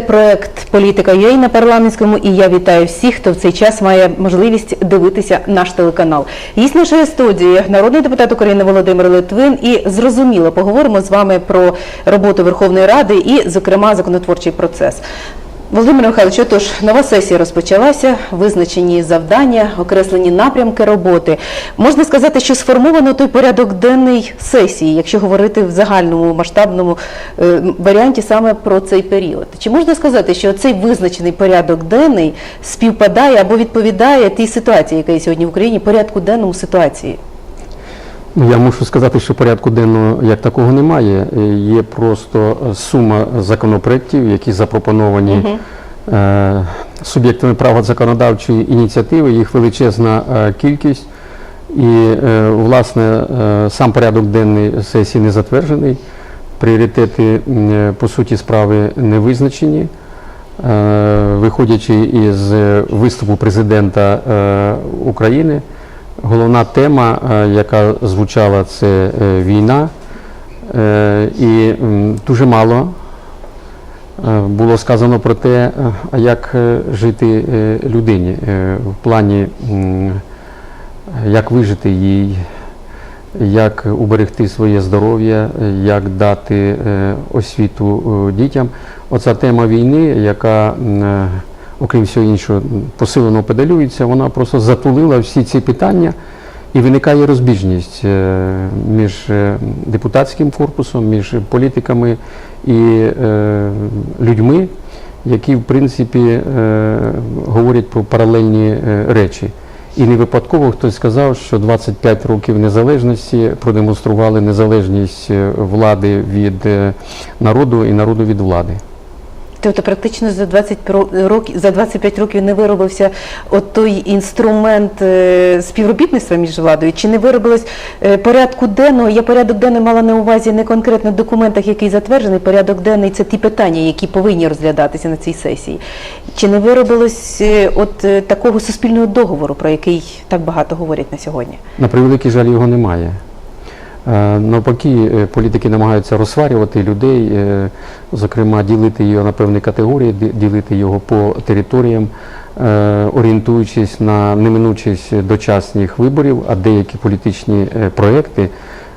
Проект Політика ЮА на парламентському, і я вітаю всіх, хто в цей час має можливість дивитися наш телеканал. Є нашої студії народний депутат України Володимир Литвин. І зрозуміло, поговоримо з вами про роботу Верховної Ради і, зокрема, законотворчий процес. Володимир Михайлович, отож, нова сесія розпочалася, визначені завдання, окреслені напрямки роботи. Можна сказати, що сформовано той порядок денний сесії, якщо говорити в загальному масштабному е, варіанті саме про цей період. Чи можна сказати, що цей визначений порядок денний співпадає або відповідає тій ситуації, яка є сьогодні в Україні, порядку денному ситуації? Я мушу сказати, що порядку денного як такого немає. Е, Є просто е, сума законопроєктів, які запропоновані е, суб'єктами права законодавчої ініціативи, їх величезна кількість. І, власне, сам порядок денний сесії не затверджений. Пріоритети, по суті, справи не визначені. Виходячи із виступу президента України, головна тема, е, яка звучала, це е, війна. Е, І дуже мало було сказано про те, як жити людині в плані, як вижити їй, як уберегти своє здоров'я, як дати освіту дітям. Оця тема війни, яка, окрім всього іншого, посилено педалюється, вона просто затулила всі ці питання. І виникає розбіжність е, між е, депутатським корпусом, між політиками і е, людьми, які в принципі говорять про паралельні речі. І не випадково хтось сказав, що 25 років незалежності продемонстрували незалежність влади від народу і народу від влади. Тобто практично за 20 про- років, за 25 років не виробився от той інструмент е, співробітництва між владою, чи не виробилось е, порядку денного? Я порядок денний мала на увазі не конкретно в документах, який затверджений. Порядок денний це ті питання, які повинні розглядатися на цій сесії. Чи не виробилось е, от такого суспільного договору, про який так багато говорять на сьогодні? На превеликий жаль, його немає. Е, Навпаки, е, політики намагаються розсварювати людей, е, зокрема, ділити його на певні категорії, ділити його по територіям, орієнтуючись на неминучість дочасних виборів, а деякі політичні проекти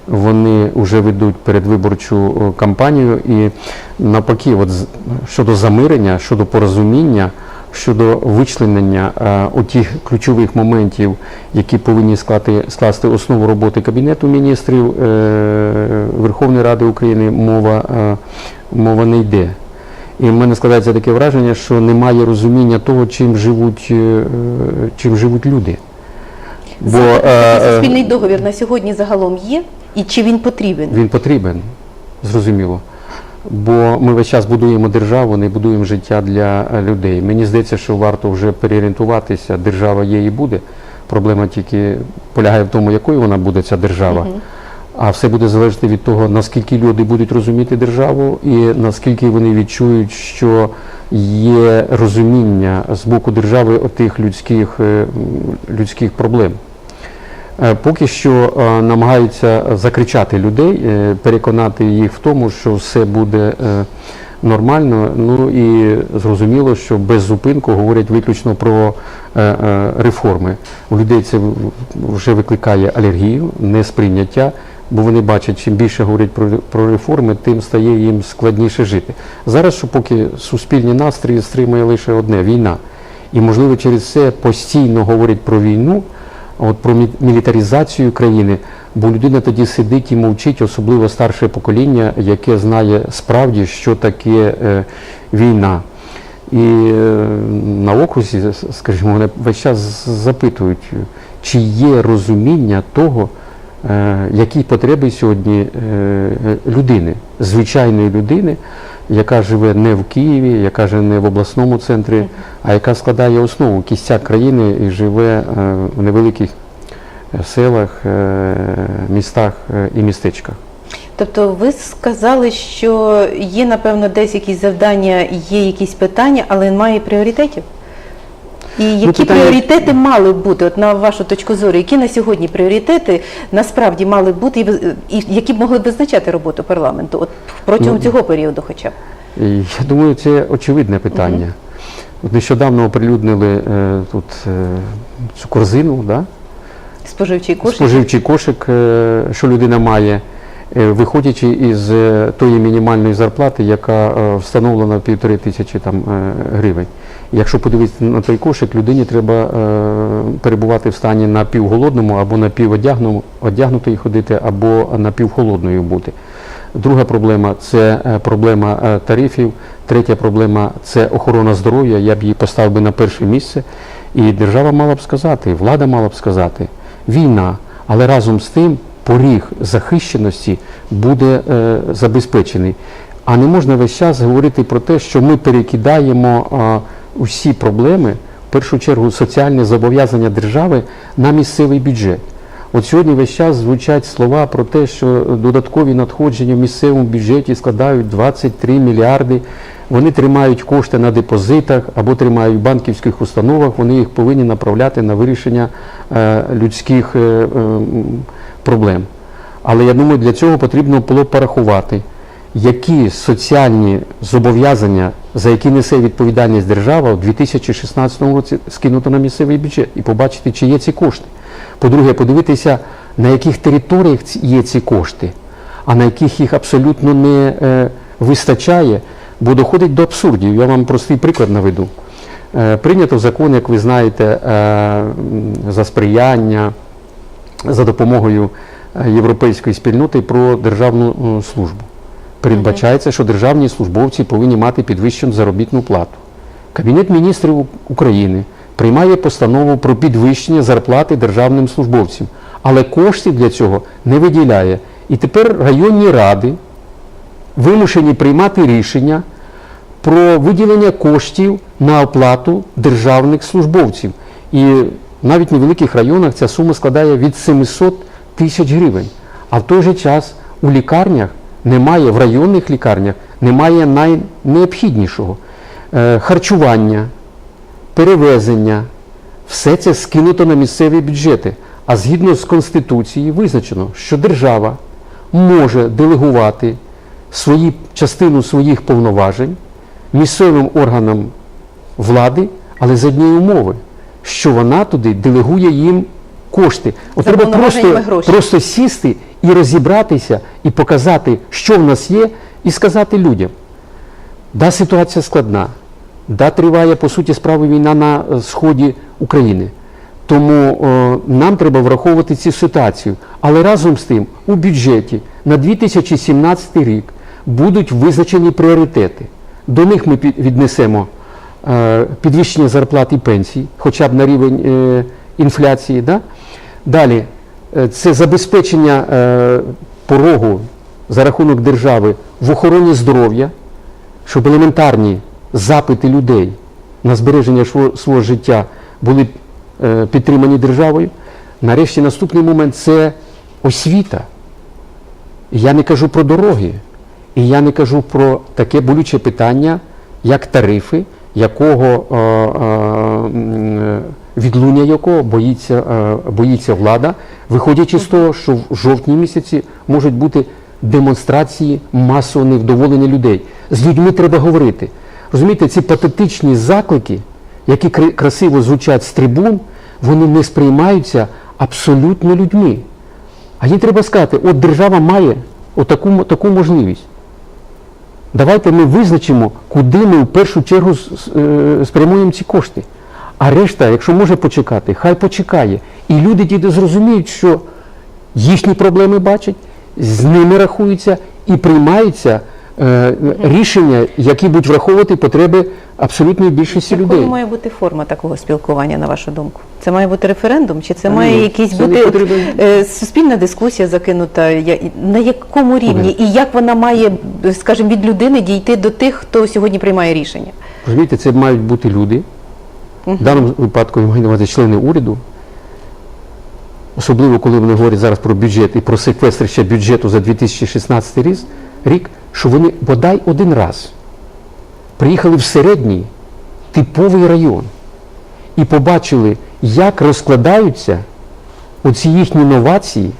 вони вже ведуть передвиборчу кампанію. І навпаки, от щодо замирення, щодо порозуміння, щодо вичленення е, отих ключових моментів, які повинні склати, скласти основу роботи Кабінету міністрів е, Верховної Ради України, мова, е, мова не йде. І в мене складається таке враження, що немає розуміння того, чим живуть, чим живуть люди. Бо суспільний договір на сьогодні загалом є, і чи він потрібен? він потрібен, зрозуміло. Бо ми весь час будуємо державу, не будуємо життя для е, людей. Мені здається, що варто вже переорієнтуватися. Держава є і буде. Проблема тільки полягає в тому, якою вона буде ця держава. А все буде залежати від того, наскільки люди будуть розуміти державу і наскільки вони відчують, що є розуміння з боку держави отих людських, е, людських проблем. Е, Поки що е, намагаються закричати людей, е, переконати їх в тому, що все буде нормально. Ну і зрозуміло, що без зупинку говорять виключно про реформи. У людей це вже викликає алергію, несприйняття, бо вони бачать, чим більше говорять про, про реформи, тим стає їм складніше жити. Зараз, що поки суспільні настрої стримує лише одне війна. І, можливо, через це постійно говорять про війну, от про мі- мілітаризацію країни, бо людина тоді сидить і мовчить, особливо старше покоління, яке знає справді, що таке е, війна. І е, на окрузі, скажімо, вони весь час запитують, чи є розуміння того, е, які потреби сьогодні е, людини, звичайної людини, яка живе не в Києві, яка живе не в обласному центрі, а яка складає основу кістяк країни і живе е, в невеликих е, селах, е, містах і містечках. Тобто ви сказали, що є, напевно, десь якісь завдання, є якісь питання, але немає пріоритетів? І які питання- пріоритети мали б бути, от на вашу точку зору, які на сьогодні пріоритети насправді мали б бути, і, і які б могли б визначати роботу парламенту от протягом Ну, цього періоду хоча б? Я думаю, це очевидне питання. От нещодавно оприлюднили е, тут е, цю корзину, да? Споживчий кошик. споживчий кошик, е, що людина має, е, виходячи із е, тої мінімальної зарплати, яка е, встановлена в півтори тисячі там, гривень. Якщо подивитися на той кошик, людині треба е, перебувати в стані напівголодному або напіводягному, одягнутої ходити, або напівхолодною бути. Друга проблема це е, проблема е, тарифів. Третя проблема це охорона здоров'я. Я б її поставив би на перше місце. І держава мала б сказати, влада мала б сказати, війна, але разом з тим поріг захищеності буде е, забезпечений. А не можна весь час говорити про те, що ми перекидаємо е, усі проблеми, в першу чергу соціальне зобов'язання держави на місцевий бюджет. От сьогодні весь час звучать слова про те, що додаткові надходження в місцевому бюджеті складають 23 мільярди. Вони тримають кошти на депозитах або тримають в банківських установах. Вони їх повинні направляти на вирішення е, людських е, е, проблем. Але я думаю, для цього потрібно було порахувати, які соціальні зобов'язання, за які несе відповідальність держава у 2016 році скинуто на місцевий бюджет і побачити, чи є ці кошти. По-друге, подивитися, на яких територіях є ці кошти, а на яких їх абсолютно не е, вистачає, бо доходить до абсурдів. Я вам простий приклад наведу. Е, прийнято закон, як ви знаєте, е, за сприяння, за допомогою е, Європейської спільноти про державну е, службу. Передбачається, що державні службовці повинні мати підвищену заробітну плату. Кабінет міністрів України приймає постанову про підвищення зарплати державним службовцям, але коштів для цього не виділяє. І тепер районні ради вимушені приймати рішення про виділення коштів на оплату державних службовців. І навіть в невеликих районах ця сума складає від 700 тисяч гривень. А в той же час у лікарнях немає, в районних лікарнях немає найнеобхіднішого Е, харчування, перевезення, все це скинуто на місцеві бюджети. А згідно з Конституцією визначено, що держава може делегувати свої, частину своїх повноважень місцевим органам влади, але з однієї умови, що вона туди делегує їм кошти. От За треба просто, просто сісти і розібратися, і показати, що в нас є, і сказати людям. Да, ситуація складна. Да, триває, по суті, справи війна на е, сході України. Тому е, нам треба враховувати цю ситуацію. Але разом з тим, у бюджеті на 2017 рік будуть визначені пріоритети. До них ми під- віднесемо е, підвищення зарплат і пенсій, хоча б на рівень е, інфляції. Да? Далі, е, це забезпечення е, порогу за рахунок держави в охороні здоров'я, щоб елементарні запити людей на збереження свого, життя були е, підтримані державою. Нарешті наступний момент це освіта. Я не кажу про дороги, і я не кажу про таке болюче питання, як тарифи, якого е, е, відлуння якого боїться, е, боїться влада, виходячи з того, що в жовтні місяці можуть бути демонстрації масового невдоволення людей. З людьми треба говорити. Розумієте, ці патетичні заклики, які красиво звучать з трибун, вони не сприймаються абсолютно людьми. А їм треба сказати, от держава має отаку, таку можливість. Давайте ми визначимо, куди ми в першу чергу е, спрямуємо ці кошти. А решта, якщо може почекати, хай почекає. І люди тоді зрозуміють, що їхні проблеми бачать, з ними рахуються і приймаються е, рішення, які будуть враховувати потреби абсолютної більшості Якою людей. має бути форма такого спілкування, на вашу думку? Це має бути референдум, чи це Ні, має якийсь це бути от, потрібен. е, суспільна дискусія закинута? Я- На якому рівні і як вона має, скажімо, від людини дійти до тих, хто сьогодні приймає рішення? Розумієте, це мають бути люди. В даному випадку я маю на члени уряду. Особливо, коли вони говорять зараз про бюджет і про секвестр ще бюджету за 2016 рік, рік, що вони бодай один раз приїхали в середній типовий район і побачили, як розкладаються оці їхні новації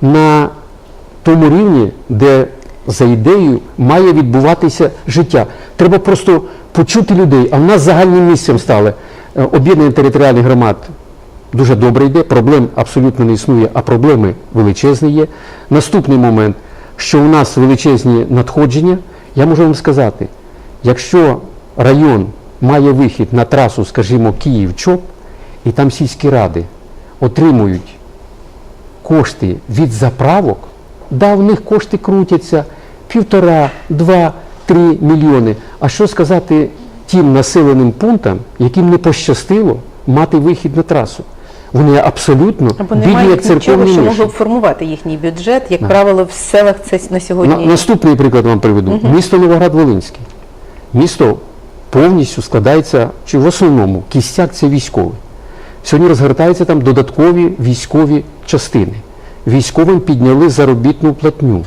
на тому рівні, де за ідеєю має відбуватися життя. Треба просто почути людей. А в нас загальним місцем стали е, об'єднання територіальних громад. Дуже добре йде, проблем абсолютно не існує, а проблеми величезні є. Наступний момент, що у нас величезні надходження, я можу вам сказати, якщо район має вихід на трасу, скажімо, Київ-Чоп, і там сільські ради отримують кошти від заправок, да, в них кошти крутяться півтора, два, три мільйони. А що сказати тим населеним пунктам, яким не пощастило мати вихід на трасу? Вони абсолютно Або бідні, як нічого, церковні що миші. могло б формувати їхній бюджет. Як правило, в селах це на На, сьогодні. наступний приклад вам приведу. Місто Новоград-Волинський. Місто повністю складається, чи в основному кістяк це військовий. Сьогодні розгортаються там додаткові військові частини. Військовим підняли заробітну платню.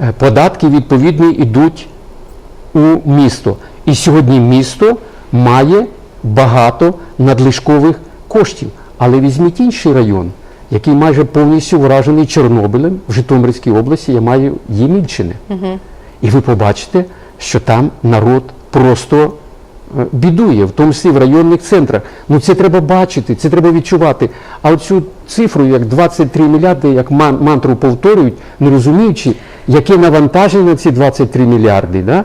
Е, Податки відповідні йдуть у місто. І сьогодні місто має багато надлишкових коштів. Але візьміть інший район, який майже повністю вражений Чорнобилем в Житомирській області, я маю Ємільчини. І ви побачите, що там народ просто бідує, в тому числі в районних центрах. Ну це треба бачити, це треба відчувати. А оцю цифру, як 23 мільярди, як мантру повторюють, не розуміючи, яке навантаження на ці 23 мільярди. Да?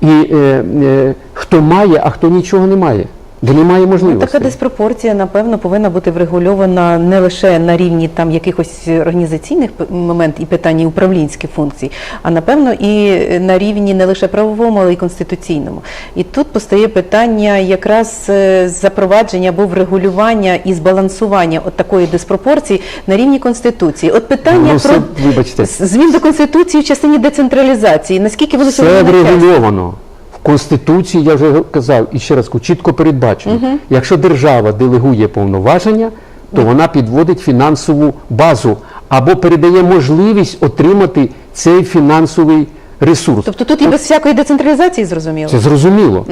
І е, е, хто має, а хто нічого не має. Бо немає можливості. Така диспропорція, напевно, повинна бути врегульована не лише на рівні там якихось організаційних п- момент і питань управлінських функцій, а напевно і на рівні не лише правовому, але й конституційному. І тут постає питання якраз е, запровадження або врегулювання і збалансування от такої диспропорції на рівні конституції. От питання Ну, все, про вибачте. змін до конституції в частині децентралізації. Наскільки воно на врегульовано. Конституції, я вже казав і ще раз чітко передбачено. Якщо держава делегує повноваження, то вона підводить фінансову базу або передає можливість отримати цей фінансовий ресурс. Тобто тут і без всякої децентралізації зрозуміло. Це зрозуміло.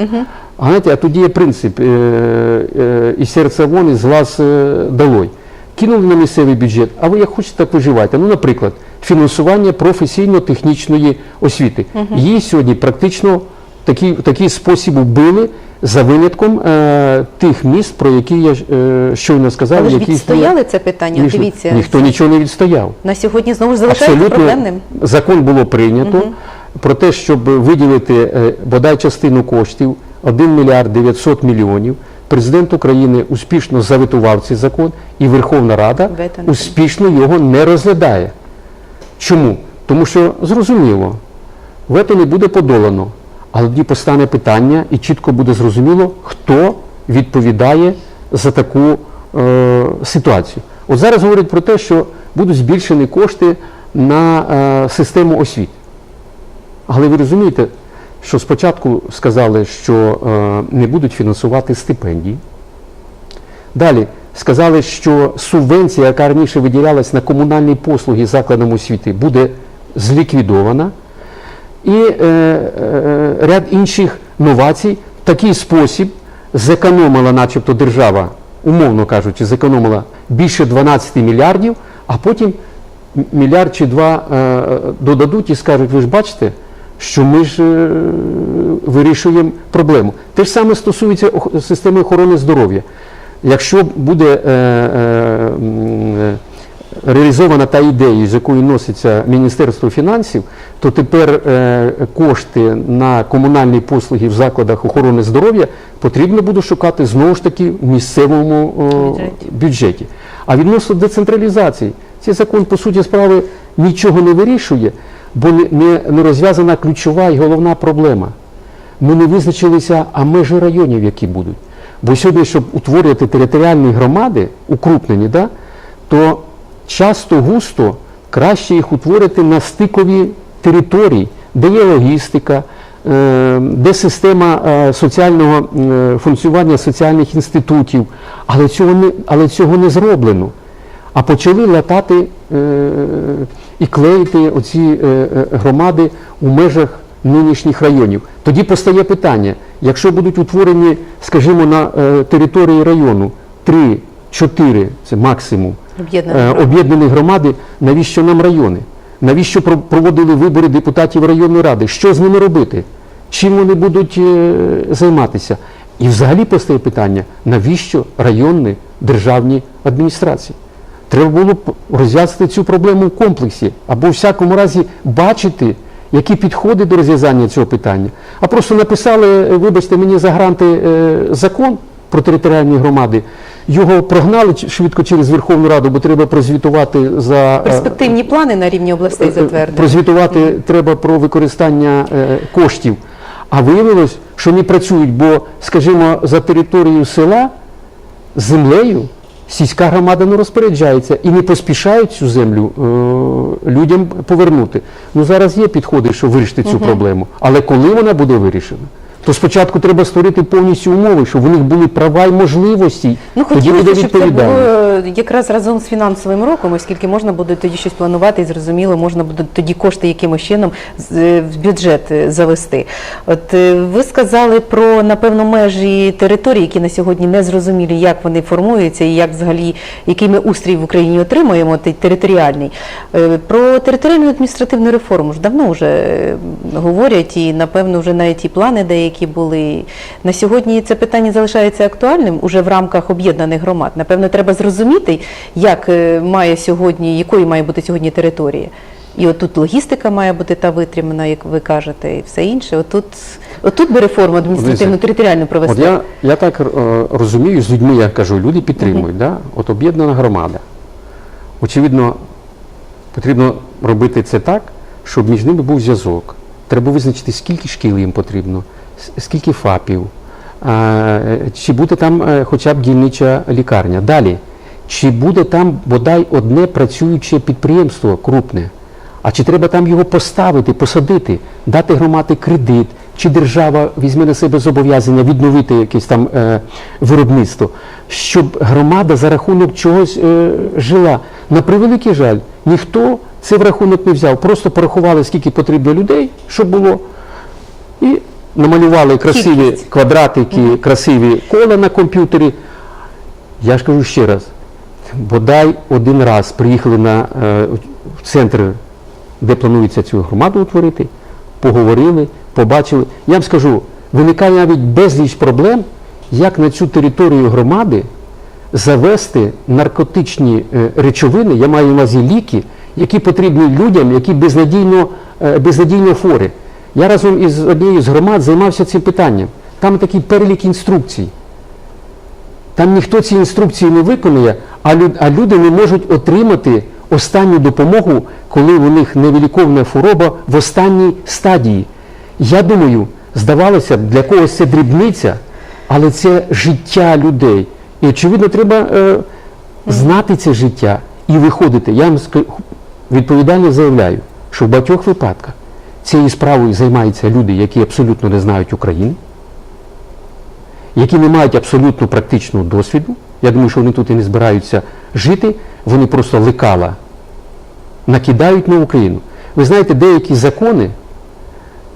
А знаєте, а тоді є принцип е, е, і серце вон, і з глаз е, долой. Кинули на місцевий бюджет, а ви як хочете, так виживайте. Ну, наприклад, фінансування професійно-технічної освіти. Її сьогодні практично такий, такий спосіб вбили за винятком е, тих міст, про які я е, щойно сказав. Але ж які відстояли це питання. Ніхто- Дивіться, ніхто нічого не відстояв. на сьогодні знову ж залишається проблемним. закон було прийнято про те, щоб виділити е, бодай частину коштів 1 мільярд 900 мільйонів. Президент України успішно заветував цей закон, і Верховна Рада Вето успішно його не розглядає. Чому? Тому що зрозуміло, вето не буде подолано, але тоді постане питання і чітко буде зрозуміло, хто відповідає за таку е, ситуацію. От зараз говорять про те, що будуть збільшені кошти на е, систему освіти. Але ви розумієте, що спочатку сказали, що е, не будуть фінансувати стипендії. Далі сказали, що субвенція, яка раніше виділялась на комунальні послуги закладам освіти, буде зліквідована. І е, е, ряд інших новацій в такий спосіб зекономила, начебто, держава, умовно кажучи, зекономила більше 12 мільярдів, а потім мільярд чи два е, додадуть і скажуть, ви ж бачите, що ми ж е, вирішуємо проблему. Те ж саме стосується системи охорони здоров'я. Якщо буде е, е, е, реалізована та ідея, з якою носиться Міністерство фінансів, то тепер е, кошти на комунальні послуги в закладах охорони здоров'я потрібно буде шукати знову ж таки в місцевому о, Бюджеті. А відносно децентралізації, цей закон, по суті справи, нічого не вирішує, бо не розв'язана ключова і головна проблема. Ми не визначилися, а межі районів, які будуть. Бо сьогодні, щоб утворювати територіальні громади, укрупнені, да, то часто густо краще їх утворити на стикові території, де є логістика, е, де система е, соціального е, функціонування соціальних інститутів, але цього не, але цього не зроблено. А почали латати і клеїти оці громади у межах нинішніх районів. Тоді постає питання, якщо будуть утворені, скажімо, на території району 3-4, це максимум, Об'єднані е, громади. навіщо нам райони? Навіщо проводили вибори депутатів районної ради? Що з ними робити? Чим вони будуть е, займатися? І взагалі постає питання, навіщо районні державні адміністрації? Треба було б розв'язати цю проблему в комплексі, або в всякому разі бачити, які підходи до розв'язання цього питання. А просто написали, вибачте мені за гранти е, закон про територіальні громади, його прогнали швидко через Верховну Раду, бо треба прозвітувати за е, Перспективні плани на рівні областей Е, е, затвердили. Прозвітувати треба про використання коштів. А виявилось, що не працюють, бо, скажімо, за територією села землею сільська громада не розпоряджається і не поспішають цю землю е, людям повернути. Ну зараз є підходи, щоб вирішити цю проблему. Але коли вона буде вирішена? То спочатку треба створити повністю умови, щоб у них були права і можливості. Ну, тоді буде щоб це було е, якраз разом з фінансовим роком, оскільки можна буде тоді щось планувати і зрозуміло, можна буде тоді кошти якимось чином е, в бюджет е, завести. От ви сказали про напевно межі території, які на сьогодні не зрозумілі, як вони формуються і як взагалі який ми устрій в Україні отримуємо, той територіальний. Про територіальну адміністративну реформу ж давно вже говорять, і напевно вже навіть і плани деякі були. На сьогодні це питання залишається актуальним уже в рамках об'єднаних громад. Напевно, треба зрозуміти, як е, має сьогодні, якою має бути сьогодні територія. І отут логістика має бути та витримана, як ви кажете, і все інше. Отут, отут би реформу адміністративну територіальну провести. От я, я так е, розумію, з людьми я кажу, люди підтримують. Да? От об'єднана громада. Очевидно, потрібно робити це так, щоб між ними був зв'язок. Треба визначити, скільки шкіл їм потрібно, скільки ФАПів, чи буде там е, хоча б дільнича лікарня. Далі, чи буде там бодай одне працююче підприємство крупне. А чи треба там його поставити, посадити, дати громаді кредит, чи держава візьме на себе зобов'язання відновити якесь там е, виробництво, щоб громада за рахунок чогось е, жила. На превеликий жаль, ніхто це в рахунок не взяв. Просто порахували, скільки потрібно людей, щоб було, і намалювали красиві Кількість. квадратики, красиві кола на комп'ютері. Я ж кажу ще раз, бодай один раз приїхали на, е, в центр, де планується цю громаду утворити, поговорили, побачили. Я вам скажу, виникає навіть безліч проблем, як на цю територію громади завести наркотичні е, речовини, я маю на увазі ліки, які потрібні людям, які безнадійно, е, безнадійно хворі. Я разом із однією з громад займався цим питанням. Там такий перелік інструкцій. Там ніхто ці інструкції не виконує, а, лю- а люди не можуть отримати останню допомогу, коли у них невиліковна хвороба в останній стадії. Я думаю, здавалося б, для когось це дрібниця, але це життя людей. І очевидно, треба е, знати це життя і виходити. Я вам відповідально заявляю, що в багатьох випадках цією справою займаються люди, які абсолютно не знають України які не мають абсолютно практичного досвіду. Я думаю, що вони тут і не збираються жити, вони просто лекала накидають на Україну. Ви знаєте, деякі закони,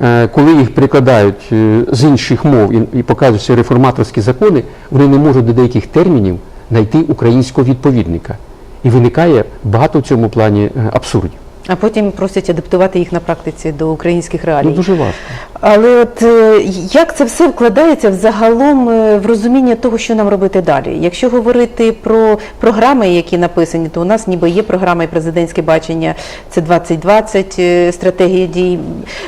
е, коли їх прикладають е, з інших мов і, і показують, що реформаторські закони, вони не можуть до деяких термінів знайти українського відповідника. І виникає багато в цьому плані е, абсурдів. А потім просять адаптувати їх на практиці до українських реалій. Ну, дуже важко. Але от е, як це все вкладається взагалом е, в розуміння того, що нам робити далі? Якщо говорити про програми, які написані, то у нас ніби є програма і президентське бачення, це 2020, е, стратегія дій.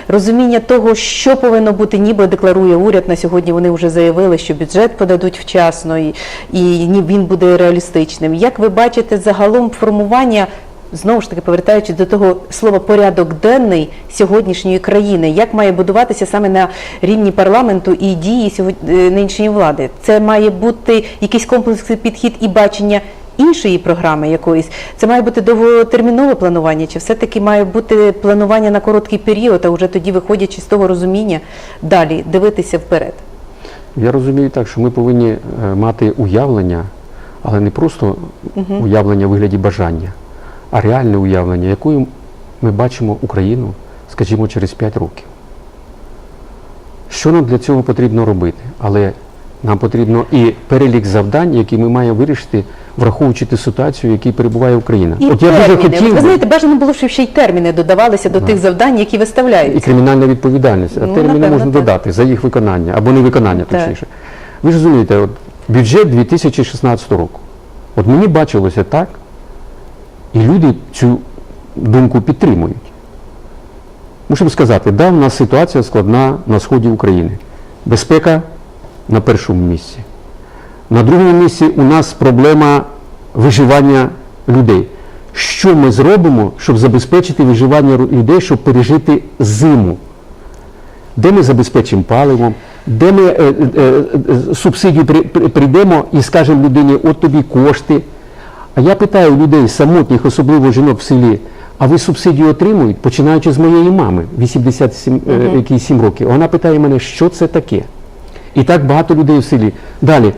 Розуміння того, що повинно бути, ніби декларує уряд. На сьогодні вони вже заявили, що бюджет подадуть вчасно і, і він буде реалістичним. Як ви бачите загалом формування? Знову ж таки, повертаючись до того слова порядок денний сьогоднішньої країни, як має будуватися саме на рівні парламенту і дії сьогодні е, нинішньої влади? Це має бути якийсь комплексний підхід і бачення іншої програми якоїсь. Це має бути довготермінове планування, чи все-таки має бути планування на короткий період, а вже тоді, виходячи з того розуміння, далі дивитися вперед. Я розумію так, що ми повинні е, мати уявлення, але не просто уявлення в вигляді бажання, а реальне уявлення, якою ми бачимо Україну, скажімо, через 5 років. Що нам для цього потрібно робити? Але Нам потрібно і перелік завдань, які ми маємо вирішити, враховуючи ту ситуацію, в якій перебуває Україна. І От я дуже хотів Ви знаєте, бажано було, щоб ще й терміни додавалися до тих завдань, які і кримінальна відповідальність, а Ну, терміни напевно, можна так. додати за їх виконання або невиконання, Так. точніше. Ви ж розумієте, от бюджет 2016 року. От мені бачилося так, і люди цю думку підтримують. Мусимо сказати, да, в нас ситуація складна на сході України. Безпека на першому місці. На другому місці у нас проблема виживання людей. Що ми зробимо, щоб забезпечити виживання людей, щоб пережити зиму? Де ми забезпечимо паливом, де ми е, е, е, субсидію при- при- прийдемо і скажемо людині, от тобі кошти. А я питаю людей, самотніх, особливо жінок в селі, а ви субсидію отримують, починаючи з моєї мами, 87 е, якій 7 років. Вона питає мене, що це таке? І так багато людей в селі. Далі,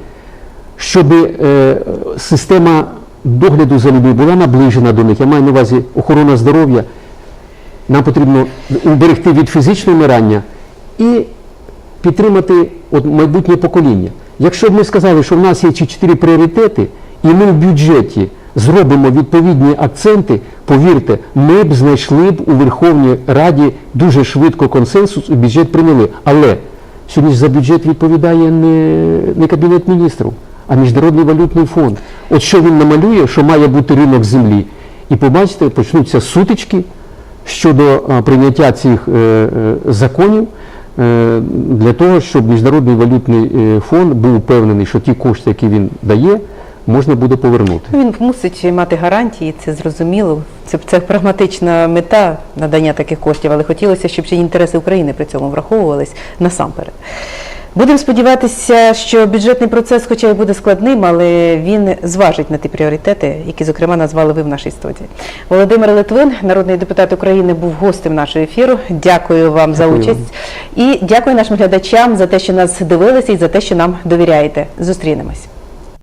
щоб е, система догляду за людьми була наближена до них, я маю на увазі охорона здоров'я, нам потрібно уберегти від фізичного вмирання і підтримати от майбутнє покоління. Якщо б ми сказали, що в нас є ці чотири пріоритети, і ми в бюджеті зробимо відповідні акценти, повірте, ми б знайшли б у Верховній Раді дуже швидко консенсус і бюджет прийняли. Але сьогодні за бюджет відповідає не, не Кабінет міністрів, а Міжнародний валютний фонд. От що він намалює, що має бути ринок землі. І побачите, почнуться сутички щодо прийняття цих е, е, законів е, для того, щоб Міжнародний валютний е, фонд був впевнений, що ті кошти, які він дає, можна буде повернути. Ну, Він мусить мати гарантії, це зрозуміло. Це, це прагматична мета надання таких коштів, але хотілося, щоб ще інтереси України при цьому враховувались насамперед. Будемо сподіватися, що бюджетний процес, хоча й буде складним, але він зважить на ті пріоритети, які, зокрема, назвали ви в нашій студії. Володимир Литвин, народний депутат України, був гостем нашого ефіру. Дякую вам за участь і дякую нашим глядачам за те, що нас дивилися і за те, що нам довіряєте. Зустрінемось.